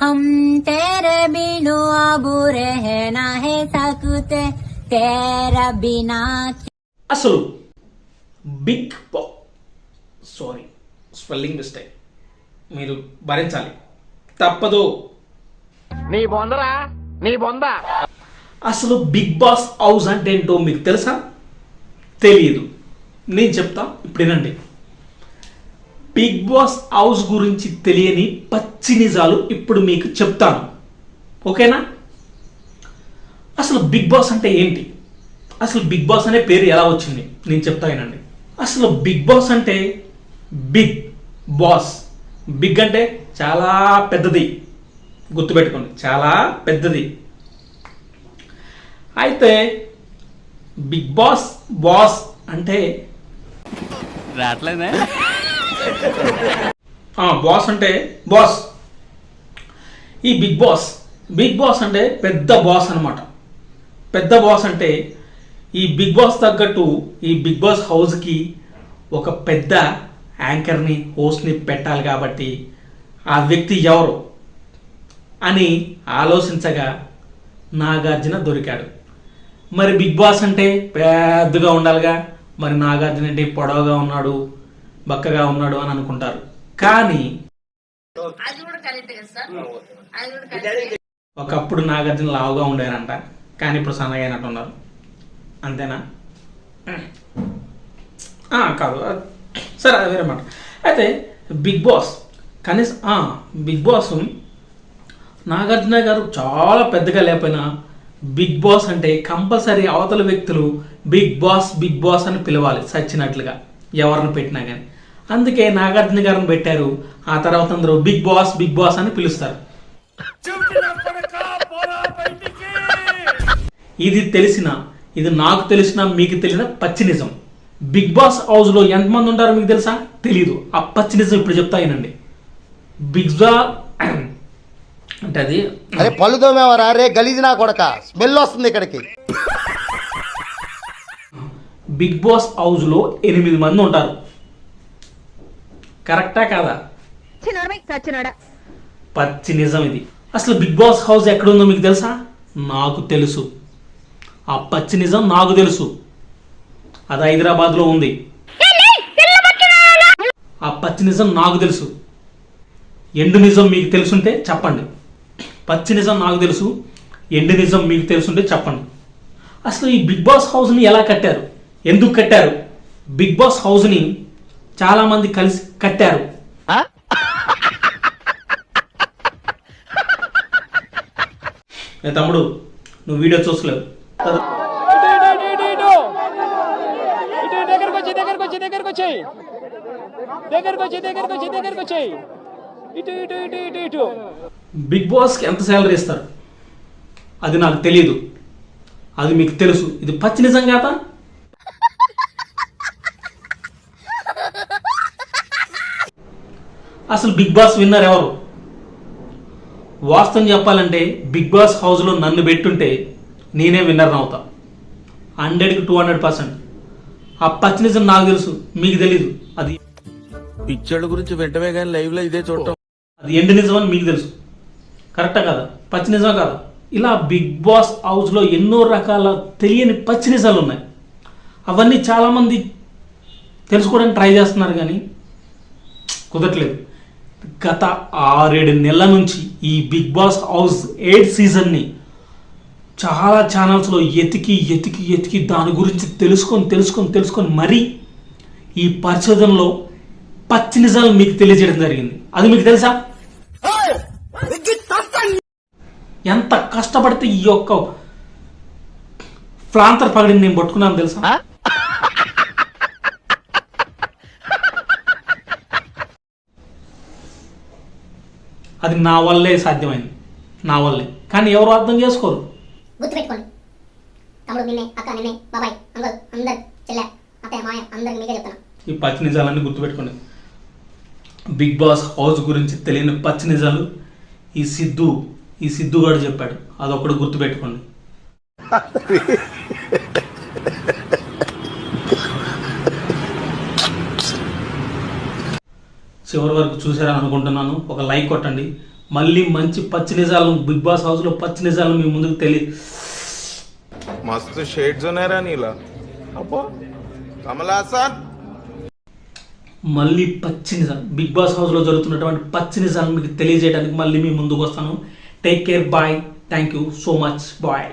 हम तेरे बिनु अब रहना है सकते तेरा बिना అసలు బిగ్ బా సారీ స్పెల్లింగ్ మిస్టేక్ మీరు భరించాలి తప్పదు నీ బొందరా నీ బొంద అసలు బిగ్ బాస్ హౌస్ అంటే ఏంటో మీకు తెలుసా తెలియదు నేను చెప్తా ఇప్పుడు వినండి బిగ్ బాస్ హౌస్ గురించి తెలియని పచ్చి నిజాలు ఇప్పుడు మీకు చెప్తాను. ఓకేనా? అసలు బిగ్ బాస్ అంటే ఏంటి? అసలు బిగ్ బాస్ అనే పేరు ఎలా వచ్చింది? నేను చెప్తా వినండి. అసలు బిగ్ బాస్ అంటే బిగ్ బాస్ బిగ్ అంటే చాలా పెద్దది. గుర్తుపెట్టుకోండి చాలా పెద్దది. అయితే బిగ్ బాస్ బాస్ అంటే రావట్లేదే? బాస్ అంటే బాస్. ఈ బిగ్ బాస్ బిగ్ బాస్ అంటే పెద్ద బాస్ అనమాట పెద్ద బాస్ అంటే ఈ బిగ్ బాస్ తగ్గట్టు ఈ బిగ్ బాస్ హౌస్కి ఒక పెద్ద యాంకర్ని హోస్ట్ని పెట్టాలి కాబట్టి ఆ వ్యక్తి ఎవరు అని ఆలోచించగా నాగార్జున దొరికాడు. మరి బిగ్ బాస్ అంటే పెద్దగా ఉండాలిగా. మరి నాగార్జున అంటే పొడవుగా ఉన్నాడు. బక్కగా ఉన్నాడు అని అనుకుంటారు. కానీ ఒకప్పుడు నాగార్జున లావుగా ఉండేనంట. కానీ ఇప్పుడు సన్నగా అయినట్టున్నారు అంతేనా? కాదు. సరే అది వేరే మాట. అయితే బిగ్ బాస్ కనీసం బిగ్ బాస్ నాగార్జున గారు చాలా పెద్దగా లేకపోయినా బిగ్ బాస్ అంటే కంపల్సరీ అవతల వ్యక్తులు బిగ్ బాస్ బిగ్ బాస్ అని పిలవాలి సచ్చినట్లుగా. ఎవరిని పెట్టినా కానీ అందుకే నాగార్జున గారిని పెట్టారు. ఆ తర్వాత అందరూ బిగ్ బాస్ బిగ్ బాస్ అని పిలుస్తారు. ఇది తెలిసిన ఇది నాకు తెలిసిన మీకు తెలిసిన పచ్చి నిజం. బిగ్ బాస్ హౌస్లో ఎంతమంది ఉంటారో మీకు తెలుసా? తెలీదు. ఆ పచ్చి నిజం ఇప్పుడు చెప్తా వినండి. బిగ్ బా అంటే అది అరే పళ్ళు తోమేవారా? రే గలీజ్ నా కొడక. స్మెల్ వస్తుంది ఇక్కడికి. బిగ్ బాస్ హౌస్లో ఎనిమిది మంది ఉంటారు. కరెక్టా కాదా? పచ్చి నిజం ఇది. అసలు బిగ్ బాస్ హౌస్ ఎక్కడుందో మీకు తెలుసా? నాకు తెలుసు. ఆ పచ్చి నిజం నాకు తెలుసు. అది హైదరాబాద్లో ఉంది ఆ పచ్చి నిజం నాకు తెలుసు. ఎండు నిజం మీకు తెలుసుంటే చెప్పండి. పచ్చి నిజం నాకు తెలుసు. ఎండు నిజం మీకు తెలుసుంటే చెప్పండి. అసలు ఈ బిగ్ బాస్ హౌస్ని ఎలా కట్టారు? ఎందుకు కట్టారు? బిగ్ బాస్ హౌస్ని చాలా మంది కలిసి కట్టారు. తమ్ముడు నువ్వు వీడియో చూసలేవు బిగ్ బాస్కి ఎంత శాలరీ ఇస్తారు? అది నాకు తెలియదు అది మీకు తెలుసు. ఇది పచ్చి నిజం కాదా? అసలు బిగ్ బాస్ విన్నర్ ఎవరు? వాస్తవం చెప్పాలంటే బిగ్ బాస్ హౌస్లో నన్ను పెట్టుంటే నేనే విన్నర్ అవుతా హండ్రెడ్కి టూ హండ్రెడ్ పర్సెంట్. ఆ పచ్చి నిజం నాకు తెలుసు మీకు తెలీదు. అది పిక్చర్ల గురించి వెంటనే కానీ లైవ్లో ఇదే చూడటం. అది ఎండు నిజం అని మీకు తెలుసు. కరెక్టా కదా? పచ్చి నిజం కాదా? ఇలా బిగ్ బాస్ హౌస్లో ఎన్నో రకాల తెలియని పచ్చి నిజాలు ఉన్నాయి. అవన్నీ చాలామంది తెలుసుకోవడానికి ట్రై చేస్తున్నారు కానీ కుదరట్లేదు. గత ఆరేడు నెలల నుంచి ఈ బిగ్ బాస్ హౌస్ ఎయిట్ సీజన్ని చాలా ఛానల్స్లో ఎతికి ఎతికి ఎతికి దాని గురించి తెలుసుకొని తెలుసుకొని తెలుసుకొని మరీ ఈ పరిశోధనలో పచ్చి నిజాలు మీకు తెలియజేయడం జరిగింది. అది మీకు తెలుసా? ఎంత కష్టపడితే ఈ యొక్క ఫ్లాంతర్ పగడిని నేను పట్టుకున్నాను తెలుసా? అది నా వల్లే సాధ్యమైంది. నా వల్లే. కానీ ఎవరు అర్థం చేసుకోరు? గుర్తుపెట్టుకోండి. తమ్ముడు నిన్నే అక్క నిన్నే బాబాయ్ అంకుల్ అందరు చెల్లె అత్తయ్య మాయ అందరికి మీకే చెప్తున్నా. ఈ పచ్చి నిజాలన్నీ గుర్తుపెట్టుకోండి. బిగ్ బాస్ హౌస్ గురించి తెలియని పచ్చి నిజాలు ఈ సిద్ధు ఈ సిద్ధు గారు చెప్పాడు. అదొకటి గుర్తుపెట్టుకోండి. చివరి వరకు చూసారని అనుకుంటున్నాను. ఒక లైక్ కొట్టండి. మళ్ళీ మంచి పచ్చి నిజాలను బిగ్ బాస్ హౌస్లో పచ్చి నిజాలను మీ ముందుకు తెలియ మస్తు షేడ్స్ ఉన్నారా నీలా. అబ్బో కమలాసన్ మళ్ళీ పచ్చి నిజాలు. బిగ్ బాస్ హౌస్లో జరుగుతున్నటువంటి పచ్చి నిజాలను మీకు తెలియజేయడానికి మళ్ళీ మీ ముందుకు వస్తాను. Take care bye. Thank you so much bye.